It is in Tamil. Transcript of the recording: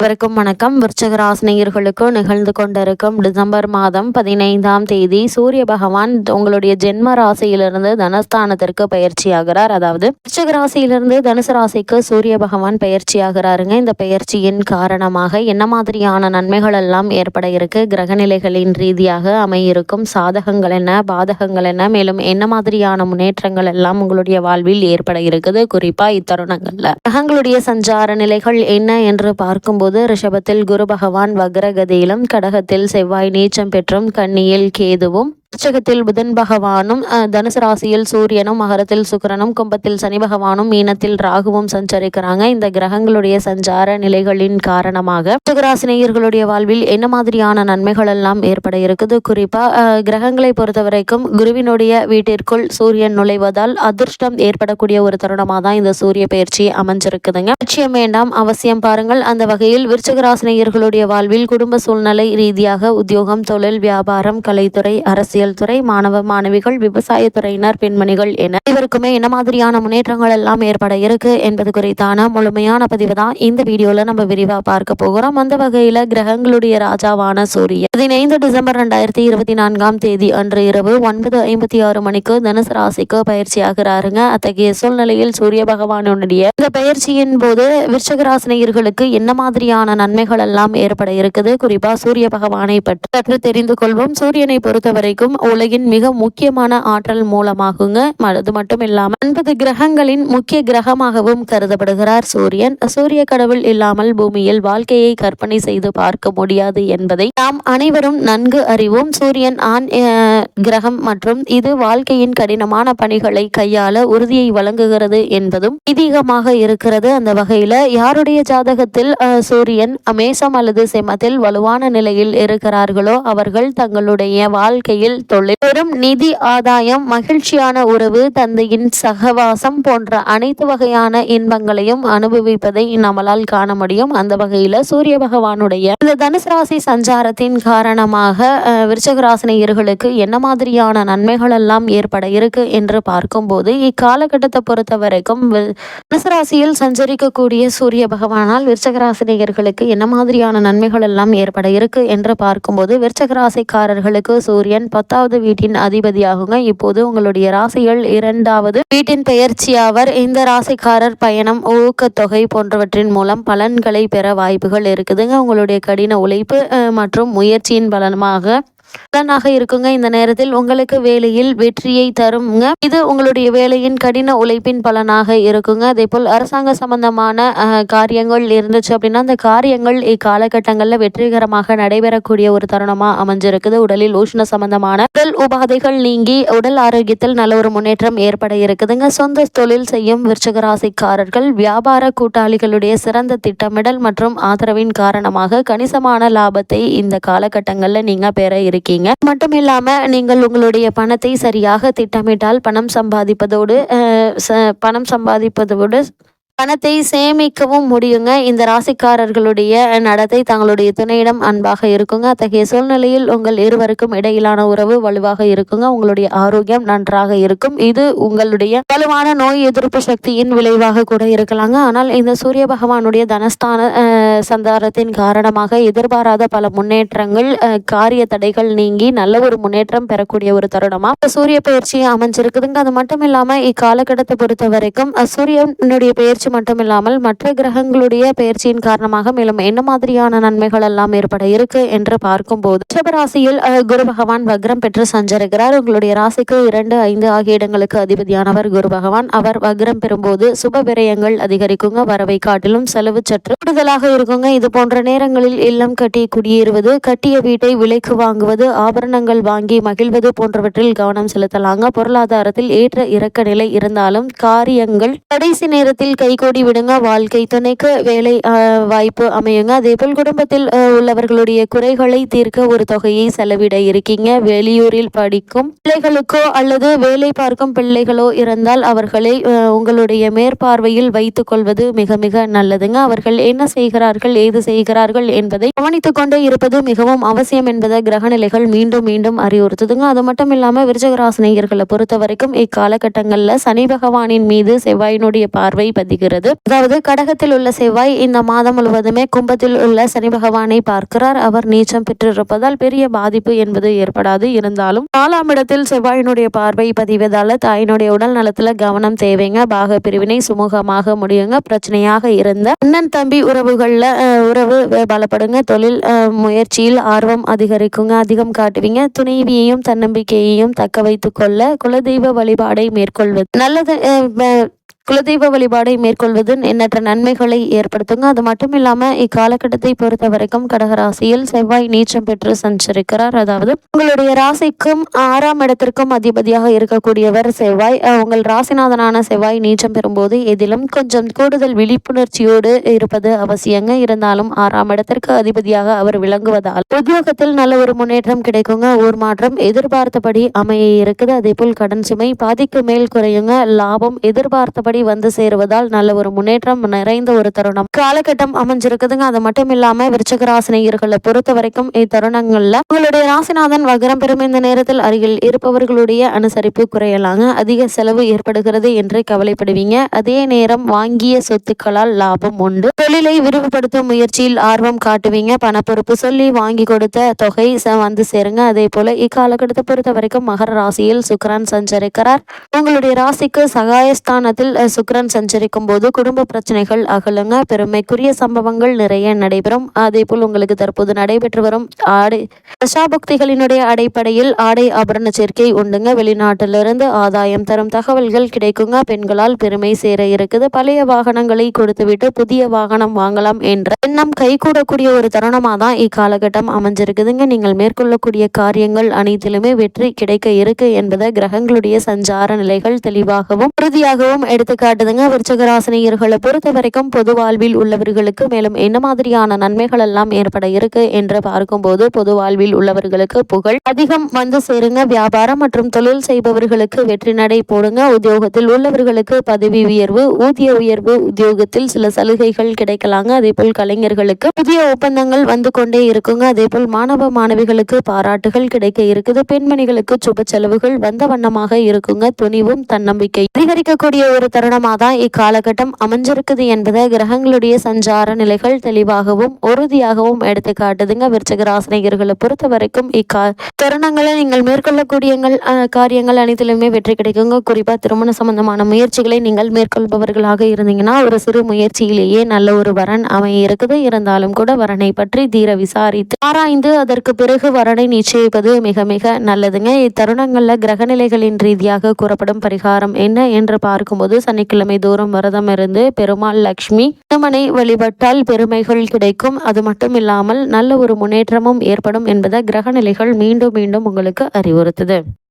அனைவருக்கும் வணக்கம். விருச்சக ராசினியர்களுக்கு நிகழ்ந்து கொண்டிருக்கும் டிசம்பர் மாதம் பதினைந்தாம் தேதி சூரிய பகவான் உங்களுடைய ஜென்ம ராசியிலிருந்து தனஸ்தானத்திற்கு பயிற்சியாகிறார். அதாவது விருச்சக ராசியிலிருந்து தனுசு ராசிக்கு சூரிய பகவான் பயிற்சியாகிறாருங்க. இந்த பயிற்சியின் காரணமாக என்ன மாதிரியான நன்மைகள் எல்லாம் ஏற்பட இருக்கு? கிரகநிலைகளின் ரீதியாக அமையிருக்கும் சாதகங்கள் என்ன? பாதகங்கள் என்ன? மேலும் என்ன மாதிரியான முன்னேற்றங்கள் எல்லாம் உங்களுடைய வாழ்வில் ஏற்பட இருக்குது? குறிப்பா இத்தருணங்கள்ல. கிரகங்களுடைய சஞ்சார நிலைகள் என்ன என்று பார்க்கும்போது போது ரிஷபத்தில் குரு பகவான் வக்ரகதியிலும் கடகத்தில் செவ்வாய் நீச்சம் பெற்றும் கன்னியில் கேதுவும் விருச்சகத்தில் புதன் பகவானும் தனுசு ராசியில் சூரியனும் மகரத்தில் சுக்கரனும் கும்பத்தில் சனி பகவானும் மீனத்தில் ராகுவும் சஞ்சரிக்கிறாங்க. இந்த கிரகங்களுடைய சஞ்சார நிலைகளின் காரணமாக சுகராசினியர்களுடைய வாழ்வில் என்ன மாதிரியான நன்மைகள் எல்லாம் ஏற்பட இருக்குது? குறிப்பா கிரகங்களை பொறுத்த வரைக்கும் குருவினுடைய வீட்டிற்குள் சூரியன் நுழைவதால் அதிர்ஷ்டம் ஏற்படக்கூடிய ஒரு தருணமாக தான் இந்த சூரிய பயிற்சி அமைஞ்சிருக்குதுங்க. லட்சியம் வேண்டாம் அவசியம் பாருங்கள். அந்த வகையில் விருச்சகராசினியர்களுடைய வாழ்வில் குடும்ப சூழ்நிலை ரீதியாக உத்தியோகம் தொழில் வியாபாரம் கலைத்துறை அரசியல் அரசியல் துறை மாணவ மாணவிகள் விவசாய துறையினர் பெண்மணிகள் என இவருக்குமே என்ன மாதிரியான முன்னேற்றங்கள் எல்லாம் ஏற்பட இருக்கு என்பது குறித்தான முழுமையான பதிவு தான் இந்த வீடியோல நம்ம விரிவா பார்க்க போகிறோம். அந்த வகையில கிரகங்களுடைய ராஜாவான சூரியன் பதினைந்து டிசம்பர் ரெண்டாயிரத்தி இருபத்தி நான்காம் தேதி அன்று இரவு ஒன்பது ஐம்பத்தி ஆறு மணிக்கு தனுசு ராசிக்கு பயிற்சியாகிறாருங்க. அத்தகைய சூழ்நிலையில் சூரிய பகவானுடைய இந்த பயிற்சியின் போது விருச்சகராசினியர்களுக்கு என்ன மாதிரியான நன்மைகள் எல்லாம் ஏற்பட இருக்குது? குறிப்பா சூரிய பகவானை பற்றி தெரிந்து கொள்வோம். சூரியனை பொறுத்த வரைக்கும் கிரகம் உலகின் மிக முக்கியமான ஆற்றல் மூலமாகுங்க. அது மட்டும் இல்லாமல் ஒன்பது கிரகங்களின் முக்கிய கிரகமாகவும் கருதப்படுகிறார் சூரியன். சூரிய கடவுள் இல்லாமல் பூமியில் வாழ்க்கையை கற்பனை செய்து பார்க்க முடியாது என்பதை நாம் அனைவரும் நன்கு அறிவோம். சூரியன் ஆண் கிரகம் மற்றும் இது வாழ்க்கையின் கடினமான பணிகளை கையாள உறுதியை வழங்குகிறது என்பதும் இதீகமாக இருக்கிறது. அந்த வகையில யாருடைய ஜாதகத்தில் சூரியன் அமேசம் அல்லது செமத்தில் வலுவான நிலையில் இருக்கிறார்களோ அவர்கள் தங்களுடைய வாழ்க்கையில் தொழில். பெரும் நிதி ஆதாயம் மகிழ்ச்சியான உறவு தந்தையின் சகவாசம் போன்ற அனைத்து வகையான இன்பங்களையும் அனுபவிப்பதை நம்மளால் காண முடியும். அந்த வகையில சூரிய பகவானுடைய இந்த தனுசு ராசி சஞ்சாரத்தின் காரணமாக விருச்சக ராசினியர்களுக்கு என்ன மாதிரியான நன்மைகள் எல்லாம் ஏற்பட இருக்கு என்று பார்க்கும்போது இக்காலகட்டத்தை பொறுத்த வரைக்கும் தனுசு ராசியில் சஞ்சரிக்கக்கூடிய சூரிய பகவானால் விருச்சக ராசினியர்களுக்கு என்ன மாதிரியான நன்மைகள் எல்லாம் ஏற்பட இருக்கு என்று பார்க்கும்போது விருச்சக ராசிக்காரர்களுக்கு சூரியன் பத்தாவது வீட்டின் அதிபதியாகுங்க. இப்போது உங்களுடைய ராசிகள் இரண்டாவது வீட்டின் பெயர்ச்சியாவர். இந்த ராசிக்காரர் பயணம் ஊக்கத்தொகை போன்றவற்றின் மூலம் பலன்களை பெற வாய்ப்புகள் இருக்குதுங்க. உங்களுடைய கடின உழைப்பு மற்றும் முயற்சியின் பலனமாக பலனாக இருக்குங்க. இந்த நேரத்தில் உங்களுக்கு வேலையில் வெற்றியை தருங்க. இது உங்களுடைய வேலையின் கடின உழைப்பின் பலனாக இருக்குங்க. அதே போல் அரசாங்க சம்பந்தமான காரியங்கள் இருந்துச்சு அப்படின்னா அந்த காரியங்கள் இக்காலகட்டங்களில் வெற்றிகரமாக நடைபெறக்கூடிய ஒரு தருணமா அமைஞ்சிருக்குது. உடலில் உஷ்ண சம்பந்தமான உடல் உபாதைகள் நீங்கி உடல் ஆரோக்கியத்தில் நல்ல ஒரு முன்னேற்றம் ஏற்பட இருக்குதுங்க. சொந்த தொழில் செய்யும் விருச்சகராசிக்காரர்கள் வியாபார கூட்டாளிகளுடைய சிறந்த திட்டமிடல் மற்றும் ஆதரவின் காரணமாக கணிசமான லாபத்தை இந்த காலகட்டங்களில் நீங்க பெற இருக்கு இருக்கீங்க. மட்டும் இல்லாம நீங்கள் உங்களுடைய பணத்தை சரியாக திட்டமிட்டால் பணம் சம்பாதிப்பதோடு பணம் சம்பாதிப்பதோடு பணத்தை சேமிக்கவும் முடியுங்க. இந்த ராசிக்காரர்களுடைய நடத்தை தங்களுடைய துணையிடம் அன்பாக இருக்குங்க. அத்தகைய சூழ்நிலையில் உங்கள் இருவருக்கும் இடையிலான உறவு வலுவாக இருக்குங்க. உங்களுடைய ஆரோக்கியம் நன்றாக இருக்கும். இது உங்களுடைய வலுவான நோய் எதிர்ப்பு சக்தியின் விளைவாக கூட இருக்கலாங்க. ஆனால் இந்த சூரிய பகவானுடைய தனஸ்தான சந்தாரத்தின் காரணமாக எதிர்பாராத பல முன்னேற்றங்கள் காரிய தடைகள் நீங்கி நல்ல ஒரு முன்னேற்றம் பெறக்கூடிய ஒரு தருணமா? சூரிய பயிற்சி அமைஞ்சிருக்குதுங்க. அது மட்டும் இல்லாம இக்காலகட்டத்தை பொறுத்த வரைக்கும் சூரியனுடைய பயிற்சி மட்டும் இல்லாமல் மற்ற கிரகங்களுடைய பயிற்சியின் காரணமாக மேலும் என்ன மாதிரியான நன்மைகள் எல்லாம் ஏற்பட இருக்கு என்று பார்க்கும்போது ரிஷபராசியில் குரு பகவான் வக்ரம் பெற்று சஞ்சரிக்கிறார். உங்களுடைய ராசிக்கு இரண்டு ஐந்து ஆகிய இடங்களுக்கு அதிபதியானவர் குரு பகவான். அவர் வக்ரம் பெறும்போது சுப விரயங்கள் அதிகரிக்குங்க. வரவை காட்டிலும் செலவு சற்று கூடுதலாக இருக்குங்க. இது போன்ற நேரங்களில் இல்லம் கட்டி குடியேறுவது கட்டிய வீட்டை விலைக்கு வாங்குவது ஆபரணங்கள் வாங்கி மகிழ்வது போன்றவற்றில் கவனம் செலுத்தலாங்க. பொருளாதாரத்தில் ஏற்ற இறக்க நிலை இருந்தாலும் காரியங்கள் கடைசி நேரத்தில் கை கோடி விடுங்க. வாழ்க்கை துணைக்கு வேலை வாய்ப்பு அமையுங்க. அதே போல் குடும்பத்தில் உள்ளவர்களுடைய குறைகளை தீர்க்க ஒரு தொகையை செலவிட இருக்கீங்க. வெளியூரில் படிக்கும் பிள்ளைகளுக்கோ அல்லது வேலை பார்க்கும் பிள்ளைகளோ இருந்தால் அவர்களை உங்களுடைய மேற்பார்வையில் வைத்துக் கொள்வது மிக மிக நல்லதுங்க. அவர்கள் என்ன செய்கிறார்கள் ஏது செய்கிறார்கள் என்பதை கவனித்துக் கொண்டே இருப்பது மிகவும் அவசியம் என்பதை கிரகநிலைகள் மீண்டும் மீண்டும் அறிவுறுத்துதுங்க. அது மட்டும் இல்லாம விருச்சகராசினியர்களை பொறுத்த வரைக்கும் இக்காலகட்டங்களில் சனி பகவானின் மீது செவ்வாயினுடைய பார்வை பதிக அமைகிறது அதாவது கடகத்தில் உள்ள செவ்வாய் இந்த மாதம் முழுவதுமே கும்பத்தில் உள்ள சனி பகவானை பார்க்கிறார். அவர் நீச்சம் பெற்றிருப்பதால் பெரிய பாதிப்பு என்பது ஏற்படாது. இருந்தாலும் நாலாம் இடத்தில் செவ்வாயினுடைய பார்வை பதிவதால தாயினுடைய உடல் நலத்துல கவனம் தேவைங்க. பாக பிரிவினை சுமூகமாக முடியுங்க. பிரச்சனையாக இருந்த அண்ணன் தம்பி உறவுகள்ல உறவு பலப்படுங்க. தொழில் முயற்சியில் ஆர்வம் அதிகரிக்குங்க. அதிகம் காட்டுவீங்க. துணைவியையும் தன்னம்பிக்கையையும் தக்க வைத்துக் கொள்ள குலதெய்வ வழிபாடை மேற்கொள்வது நல்லது. குலதெய்வ வழிபாடை மேற்கொள்வது எண்ணற்ற நன்மைகளை ஏற்படுத்துங்க. அது மட்டும் இல்லாமல் இக்காலகட்டத்தை பொறுத்த வரைக்கும் கடகராசியில் செவ்வாய் நீச்சம் பெற்று சஞ்சரிக்கிறார். அதாவது உங்களுடைய ராசிக்கும் ஆறாம் இடத்திற்கும் அதிபதியாக இருக்கக்கூடியவர் செவ்வாய். உங்கள் ராசிநாதனான செவ்வாய் நீச்சம் பெறும்போது எதிலும் கொஞ்சம் கூடுதல் விழிப்புணர்ச்சியோடு இருப்பது அவசியங்க. இருந்தாலும் ஆறாம் இடத்திற்கு அதிபதியாக அவர் விளங்குவதால் உத்தியோகத்தில் நல்ல ஒரு முன்னேற்றம் கிடைக்குங்க. ஊர் மாற்றம் எதிர்பார்த்தபடி அமைய இருக்குது. அதே போல் கடன் சுமை பாதிக்கு மேல் குறையுங்க. லாபம் எதிர்பார்த்தபடி வந்து சேருவதால் நல்ல ஒரு முன்னேற்றம் நிறைந்த ஒரு தருணம். காலகட்டம் அமைஞ்சிருக்குதுங்க. அது மட்டும் இல்லாம விருச்சக ராசினியர்களை பொறுத்த வரைக்கும் இத்தருணங்கள்ல உங்களுடைய ராசிநாதன் வகரம் பெறும் இந்த நேரத்தில் அருகில் இருப்பவர்களுடைய அனுசரிப்பு குறையலாங்க. அதிக செலவு ஏற்படுகிறது என்று கவலைப்படுவீங்க. அதே நேரம் வாங்கிய சொத்துக்களால் லாபம் உண்டு. தொழிலை விரிவுபடுத்தும் முயற்சியில் ஆர்வம் காட்டுவீங்க. பணப்பொறுப்பு சொல்லி வாங்கி கொடுத்த தொகை ச- வந்து சேருங்க. அதே போல இக்காலகட்டத்தை பொறுத்த வரைக்கும் மகர ராசியில் சுக்கிரன் சஞ்சரிக்கிறார். உங்களுடைய ராசிக்கு சகாயஸ்தானத்தில் சுக்கிரன் சஞ்சரிக்கும் போது குடும்ப பிரச்சனைகள் அகலுங்க. பெருமைக்குரிய சம்பவங்கள் நிறைய நடைபெறும். அதே போல் உங்களுக்கு தற்போது நடைபெற்று வரும் ஆடை தசாபக்திகளினுடைய அடிப்படையில் ஆடை ஆபரண சேர்க்கை உண்டுங்க. வெளிநாட்டிலிருந்து ஆதாயம் தரும் தகவல்கள் கிடைக்குங்க. பெண்களால் பெருமை சேர இருக்குது. பழைய வாகனங்களை கொடுத்துவிட்டு புதிய வாகனம் வாங்கலாம் என்ற எண்ணம் கைகூடக்கூடிய ஒரு தருணமாக தான் இக்காலகட்டம் அமைஞ்சிருக்குதுங்க. நீங்கள் மேற்கொள்ளக்கூடிய காரியங்கள் அனைத்திலுமே வெற்றி கிடைக்க இருக்கு என்பதை கிரகங்களுடைய சஞ்சார நிலைகள் தெளிவாகவும் உறுதியாகவும் எடுத்து காட்டுதுங்க. விருச்சகராசினியர்களை பொறுத்த வரைக்கும் பொது வாழ்வில் உள்ளவர்களுக்கு மேலும் என்ன மாதிரியான நன்மைகள் எல்லாம் ஏற்பட இருக்கு என்று பார்க்கும்போது பொது வாழ்வில் உள்ளவர்களுக்கு புகழ் அதிகம் வந்து சேருங்க. வியாபாரம் மற்றும் தொழில் செய்பவர்களுக்கு வெற்றி நடை போடுங்க. உத்தியோகத்தில் உள்ளவர்களுக்கு பதவி உயர்வு ஊதிய உயர்வு உத்தியோகத்தில் சில சலுகைகள் கிடைக்கலாங்க. அதே போல் கலைஞர்களுக்கு புதிய ஒப்பந்தங்கள் வந்து கொண்டே இருக்குங்க. அதே போல் மாணவ மாணவிகளுக்கு பாராட்டுகள் கிடைக்க இருக்குது. பெண்மணிகளுக்கு சுப செலவுகள் வந்த வண்ணமாக இருக்குங்க. துணிவும் தன்னம்பிக்கை அதிகரிக்கக்கூடிய ஒரு தருணமாக தான் இக்காலகட்டம் அமைஞ்சிருக்குது என்பதை கிரகங்களுடைய சஞ்சார நிலைகள் தெளிவாகவும் உறுதியாகவும் எடுத்து காட்டுதுங்க விருச்சக ராசினிகர்களை பொறுத்த வரைக்கும் இக்கா தருணங்களை நீங்கள் மேற்கொள்ளக்கூடியங்கள் காரியங்கள் அனைத்திலுமே வெற்றி கிடைக்குங்க. குறிப்பாக திருமண சம்பந்தமான முயற்சிகளை நீங்கள் மேற்கொள்பவர்களாக இருந்தீங்கன்னா ஒரு சிறு முயற்சியிலேயே நல்ல ஒரு வரன் அமைய இருக்குது இருந்தாலும் கூட வரனை பற்றி தீர விசாரித்து ஆராய்ந்து அதற்கு பிறகு வரனை நிச்சயிப்பது மிக மிக நல்லதுங்க. இத்தருணங்களில் கிரகநிலைகளின் ரீதியாக கூறப்படும் பரிகாரம் என்ன என்று பார்க்கும்போது சனிக்கிழமை தோறும் விரதம் இருந்து பெருமாள் லக்ஷ்மி திருமனை வழிபட்டால் பெருமைகள் கிடைக்கும். அது மட்டும் இல்லாமல் நல்ல ஒரு முன்னேற்றமும் ஏற்படும் என்பதை கிரக நிலைகள் மீண்டும் மீண்டும் உங்களுக்கு அறிவுறுத்துது.